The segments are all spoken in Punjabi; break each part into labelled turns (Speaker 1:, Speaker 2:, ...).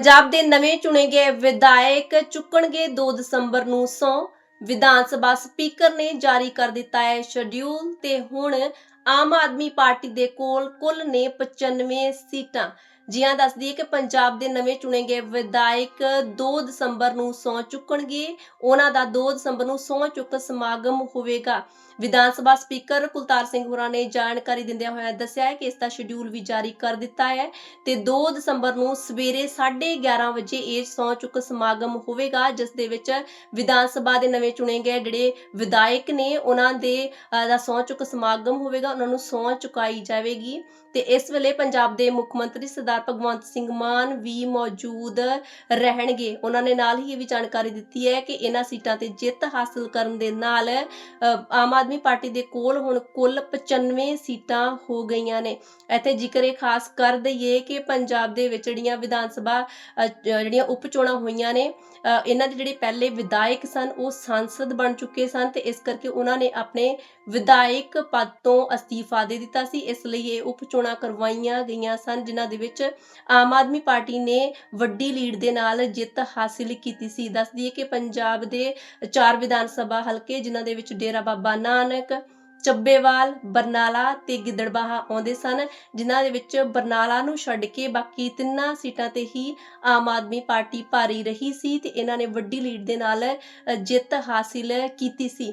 Speaker 1: ਪੰਜਾਬ ਦੇ ਨਵੇਂ ਚੁਣੇ ਗਏ ਵਿਧਾਇਕ ਚੁੱਕਣਗੇ 2 ਦਸੰਬਰ ਨੂੰ ਸੌ ਵਿਧਾਨ ਸਭਾ ਸਪੀਕਰ ਨੇ ਜਾਰੀ ਕਰ ਦਿੱਤਾ ਹੈ ਸ਼ਡਿਊਲ ਤੇ ਹੁਣ ਆਮ ਆਦਮੀ ਪਾਰਟੀ ਦੇ ਕੋਲ ਕੁੱਲ ਨੇ 95 ਸੀਟਾਂ। ਜੀਆਂ ਦੱਸਦੀ ਹੈ ਕਿ ਪੰਜਾਬ ਦੇ ਨਵੇਂ ਚੁਣੇ ਗਏ ਵਿਧਾਇਕ 2 ਦਸੰਬਰ ਨੂੰ ਸਹੁੰ ਚੁੱਕਣਗੇ। ਉਹਨਾਂ ਦਾ 2 ਦਸੰਬਰ ਨੂੰ ਸਹੁੰ ਚੁੱਕ ਸਮਾਗਮ ਹੋਵੇਗਾ। ਵਿਧਾਨ ਸਭਾ ਸਪੀਕਰ ਕੁਲਤਾਰ ਸਿੰਘ ਹੋਰਾਂ ਨੇ ਜਾਣਕਾਰੀ ਦਿੰਦਿਆਂ ਹੋਇਆ ਦੱਸਿਆ ਹੈ ਕਿ ਇਸ ਦਾ ਸ਼ਡਿਊਲ ਵੀ ਜਾਰੀ ਕਰ ਦਿੱਤਾ ਹੈ ਤੇ 2 ਦਸੰਬਰ ਨੂੰ ਸਵੇਰੇ 11:30 ਵਜੇ ਇਹ ਸਹੁੰ ਚੁੱਕ ਸਮਾਗਮ ਹੋਵੇਗਾ ਜਿਸ ਦੇ ਵਿੱਚ ਵਿਧਾਨ ਸਭਾ ਦੇ ਨਵੇਂ ਚੁਣੇ ਗਏ ਜਿਹੜੇ ਵਿਧਾਇਕ ਨੇ ਉਹਨਾਂ ਦੇ ਦਾ ਸਹੁੰ ਚੁੱਕ ਸਮਾਗਮ ਹੋਵੇਗਾ ਉਹਨਾਂ ਨੂੰ ਸਹੁੰ ਚੁਕਾਈ ਜਾਵੇਗੀ। ਤੇ ਇਸ ਵੇਲੇ ਪੰਜਾਬ ਦੇ ਮੁੱਖ ਮੰਤਰੀ ਸਰਦਾਰ ਭਗਵੰਤ ਸਿੰਘ ਮਾਨ ਵੀ ਮੌਜੂਦ ਰਹਿਣਗੇ। ਉਹਨਾਂ ਨੇ ਨਾਲ ਹੀ ਇਹ ਵੀ ਜਾਣਕਾਰੀ ਦਿੱਤੀ ਹੈ ਕਿ ਇਹਨਾਂ ਸੀਟਾਂ ਤੇ ਜਿੱਤ ਹਾਸਲ ਕਰਨ ਦੇ ਨਾਲ ਅ, ਆਮ ਆਦਮੀ ਪਾਰਟੀ ਦੇ ਕੋਲ ਹੁਣ ਕੁੱਲ 95 ਸੀਟਾਂ ਹੋ ਗਈਆਂ ਨੇ। ਇੱਥੇ ਜ਼ਿਕਰ ਇਹ ਖਾਸ ਕਰ ਦਈਏ ਕਿ ਪੰਜਾਬ ਦੇ ਵਿੱਚ ਜਿਹੜੀਆਂ ਵਿਧਾਨ ਸਭਾ ਜਿਹੜੀਆਂ ਉਪ ਚੋਣਾਂ ਹੋਈਆਂ ਨੇ ਇਹਨਾਂ ਦੇ ਜਿਹੜੇ ਪਹਿਲੇ ਵਿਧਾਇਕ ਸਨ, ਉਹ ਸੰਸਦ ਬਣ ਚੁੱਕੇ ਸਨ ਤੇ ਇਸ ਕਰਕੇ ਉਹਨਾਂ ਨੇ ਆਪਣੇ ਵਿਧਾਇਕ ਪਦ ਤੋਂ ਅਸਤੀਫਾ ਦੇ ਦਿੱਤਾ ਸੀ। ਇਸ ਲਈ ਇਹ ਉਪ ਚੋਣਾਂ ਕਰਵਾਈਆਂ ਗਈਆਂ ਸਨ, ਜਿਨ੍ਹਾਂ ਦੇ ਵਿੱਚ ਆਮ ਆਦਮੀ ਪਾਰਟੀ ਨੇ ਵੱਡੀ ਲੀਡ ਦੇ ਨਾਲ ਜਿੱਤ ਹਾਸਿਲ ਕੀਤੀ ਸੀ। ਦੱਸ ਦਈਏ ਕਿ ਪੰਜਾਬ ਦੇ ਚਾਰ ਵਿਧਾਨ ਸਭਾ ਹਲਕੇ, ਜਿਨ੍ਹਾਂ ਦੇ ਵਿੱਚ ਡੇਰਾ ਬਾਬਾ ਨਾਨਕ ਚੱਬੇਵਾਲ, ਬਰਨਾਲਾ ਤੇ ਗਿੱਦੜਬਾਹਾ ਆਉਂਦੇ ਸਨ, ਜਿਨ੍ਹਾਂ ਦੇ ਵਿੱਚ ਬਰਨਾਲਾ ਨੂੰ ਛੱਡ ਕੇ ਬਾਕੀ ਤਿੰਨਾਂ ਸੀਟਾਂ ਤੇ ਹੀ ਆਮ ਆਦਮੀ ਪਾਰਟੀ ਭਾਰੀ ਰਹੀ ਸੀ ਤੇ ਇਹਨਾਂ ਨੇ ਵੱਡੀ ਲੀਡ ਦੇ ਨਾਲ ਜਿੱਤ ਹਾਸਿਲ ਕੀਤੀ ਸੀ।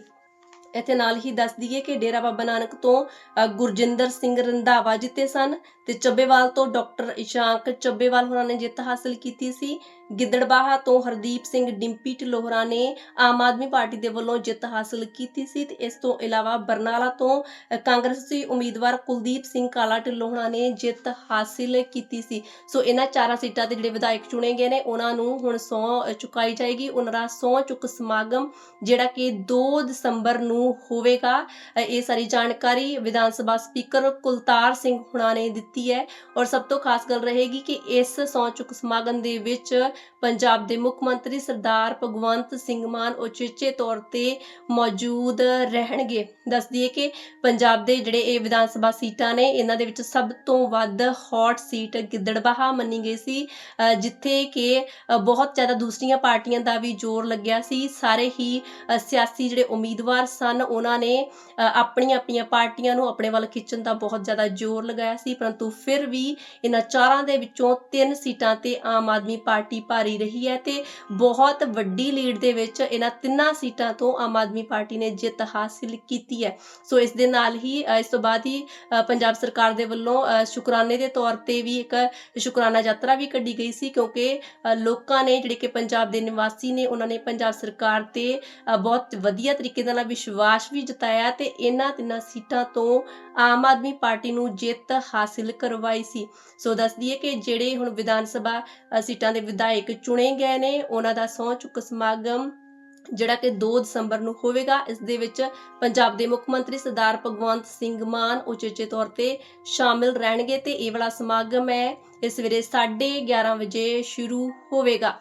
Speaker 1: ਇੱਥੇ ਨਾਲ ਹੀ ਦੱਸ ਦਈਏ ਕਿ ਡੇਰਾ ਬਾਬਾ ਨਾਨਕ ਤੋਂ ਗੁਰਜਿੰਦਰ ਸਿੰਘ ਰੰਧਾਵਾ ਜਿੱਤੇ ਸਨ ਤੇ ਚੱਬੇਵਾਲ ਤੋਂ ਡਾਕਟਰ ਇਸ਼ਾਂਕ ਚੱਬੇਵਾਲ ਹੋਰਾਂ ਨੇ ਜਿੱਤ ਹਾਸਲ ਕੀਤੀ ਸੀ। ਗਿੱਦੜਬਾਹਾ ਤੋਂ ਹਰਦੀਪ ਸਿੰਘ ਡਿੰਪੀ ਢਿੱਲੋਂ ਨੇ ਆਮ ਆਦਮੀ ਪਾਰਟੀ ਦੇ ਵੱਲੋਂ ਜਿੱਤ ਹਾਸਲ ਕੀਤੀ ਸੀ ਤੇ ਇਸ ਤੋਂ ਇਲਾਵਾ ਬਰਨਾਲਾ ਤੋਂ ਕਾਂਗਰਸੀ ਉਮੀਦਵਾਰ ਕੁਲਦੀਪ ਸਿੰਘ ਕਾਲਾ ਢਿੱਲੋਂ ਨੇ ਜਿੱਤ ਹਾਸਿਲ ਕੀਤੀ ਸੀ। ਸੋ ਇਹਨਾਂ ਚਾਰਾਂ ਸੀਟਾਂ ਤੇ ਜਿਹੜੇ ਵਿਧਾਇਕ ਚੁਣੇ ਗਏ ਨੇ, ਉਹਨਾਂ ਨੂੰ ਹੁਣ ਸਹੁੰ ਚੁਕਾਈ ਜਾਏਗੀ। ਉਹਨਾਂ ਦਾ ਸਹੁੰ ਚੁੱਕ ਸਮਾਗਮ ਜਿਹੜਾ ਕਿ 2 ਦਸੰਬਰ ਨੂੰ ਹੋਵੇਗਾ। ਇਹ ਸਾਰੀ ਜਾਣਕਾਰੀ ਵਿਧਾਨ ਸਭਾ ਸਪੀਕਰ ਕੁਲਤਾਰ ਸਿੰਘ ਹੁਣਾ ਨੇ ਦਿੱਤੀ ਹੈ। ਔਰ ਸਭ ਤੋਂ ਖਾਸ ਗੱਲ ਰਹੇਗੀ ਕਿ ਇਸ ਸਹੁੰ ਚੁੱਕ ਸਮਾਗਮ ਦੇ ਵਿੱਚ ਪੰਜਾਬ ਦੇ ਮੁੱਖ ਮੰਤਰੀ ਸਰਦਾਰ ਭਗਵੰਤ ਸਿੰਘ ਮਾਨ ਉਚੇਚੇ ਤੌਰ ਤੇ ਮੌਜੂਦ ਰਹਿਣਗੇ। ਦੱਸ ਦਈਏ ਕਿ ਪੰਜਾਬ ਦੇ ਜਿਹੜੇ ਇਹ ਵਿਧਾਨ ਸਭਾ ਸੀਟਾਂ ਨੇ, ਇਹਨਾਂ ਦੇ ਵਿੱਚ ਸਭ ਤੋਂ ਵੱਧ ਹੌਟ ਸੀਟ ਗਿੱਦੜਬਾਹਾ ਮੰਨੀ ਗਈ ਸੀ ਜਿੱਥੇ ਕਿ ਬਹੁਤ ਜ਼ਿਆਦਾ ਦੂਸਰੀਆਂ ਪਾਰਟੀਆਂ ਦਾ ਵੀ ਜ਼ੋਰ ਲੱਗਿਆ ਸੀ। ਸਾਰੇ ਹੀ ਸਿਆਸੀ ਜਿਹੜੇ ਉਮੀਦਵਾਰ ਸਨ, ਉਹਨਾਂ ਨੇ ਆਪਣੀਆਂ ਆਪਣੀਆਂ ਪਾਰਟੀਆਂ ਨੂੰ ਆਪਣੇ ਵੱਲ ਖਿੱਚਣ ਦਾ ਬਹੁਤ ਜ਼ਿਆਦਾ ਜ਼ੋਰ ਲਗਾਇਆ ਸੀ, ਪਰੰਤੂ ਫਿਰ ਵੀ ਇਹਨਾਂ ਚਾਰਾਂ ਦੇ ਵਿੱਚੋਂ ਤਿੰਨ ਸੀਟਾਂ ਤੇ ਆਮ ਆਦਮੀ ਪਾਰਟੀ ਭਾਰੀ ਰਹੀ ਹੈ ਤੇ ਬਹੁਤ ਵੱਡੀ ਲੀਡ ਦੇ ਵਿੱਚ ਇਹਨਾਂ ਤਿੰਨਾਂ ਸੀਟਾਂ ਤੋਂ ਆਮ ਆਦਮੀ ਪਾਰਟੀ ਨੇ ਜਿੱਤ ਹਾਸਿਲ ਕੀਤੀ ਹੈ। ਸੋ ਇਸ ਦੇ ਨਾਲ ਹੀ ਇਸ ਤੋਂ ਬਾਅਦ ਹੀ ਪੰਜਾਬ ਸਰਕਾਰ ਦੇ ਵੱਲੋਂ ਸ਼ੁਕਰਾਨੇ ਦੇ ਤੌਰ ਤੇ ਵੀ ਇੱਕ ਸ਼ੁਕਰਾਨਾ ਯਾਤਰਾ ਵੀ ਕੱਢੀ ਗਈ ਸੀ ਕਿਉਂਕਿ ਲੋਕਾਂ ਨੇ ਜਿਹੜੇ ਕਿ ਪੰਜਾਬ ਦੇ ਨਿਵਾਸੀ ਨੇ, ਉਹਨਾਂ ਨੇ ਪੰਜਾਬ ਸਰਕਾਰ ਤੇ ਬਹੁਤ ਵਧੀਆ ਤਰੀਕੇ ਦੇ ਨਾਲ ਵਿਸ਼ਵਾਸ ਵੀ ਜਤਾਇਆ ਤੇ ਇਹਨਾਂ ਤਿੰਨਾਂ ਸੀਟਾਂ ਤੋਂ ਆਮ ਆਦਮੀ ਪਾਰਟੀ ਨੂੰ ਜਿੱਤ ਹਾਸਿਲ ਕਰਵਾਈ ਸੀ। ਸੋ ਦੱਸ ਦਈਏ ਕਿ ਜਿਹੜੇ ਹੁਣ ਵਿਧਾਨ ਸਭਾ ਸੀਟਾਂ ਦੇ ਵਿਧਾਇਕ ਚੁਣੇ ਗਏ ਨੇ, ਉਹਨਾਂ ਦਾ ਸਹੁੰ ਚੁੱਕ ਸਮਾਗਮ ਜਿਹੜਾ ਕਿ 2 ਦਸੰਬਰ ਨੂੰ ਹੋਵੇਗਾ, ਇਸ ਦੇ ਵਿੱਚ ਪੰਜਾਬ ਦੇ ਮੁੱਖ ਮੰਤਰੀ ਸਰਦਾਰ ਭਗਵੰਤ ਸਿੰਘ ਮਾਨ ਉਚੇਚੇ ਤੌਰ ਤੇ ਸ਼ਾਮਿਲ ਰਹਿਣਗੇ ਤੇ ਇਹ ਵਾਲਾ ਸਮਾਗਮ ਹੈ ਇਸ ਸਵੇਰੇ 11:30 ਵਜੇ ਸ਼ੁਰੂ ਹੋਵੇਗਾ।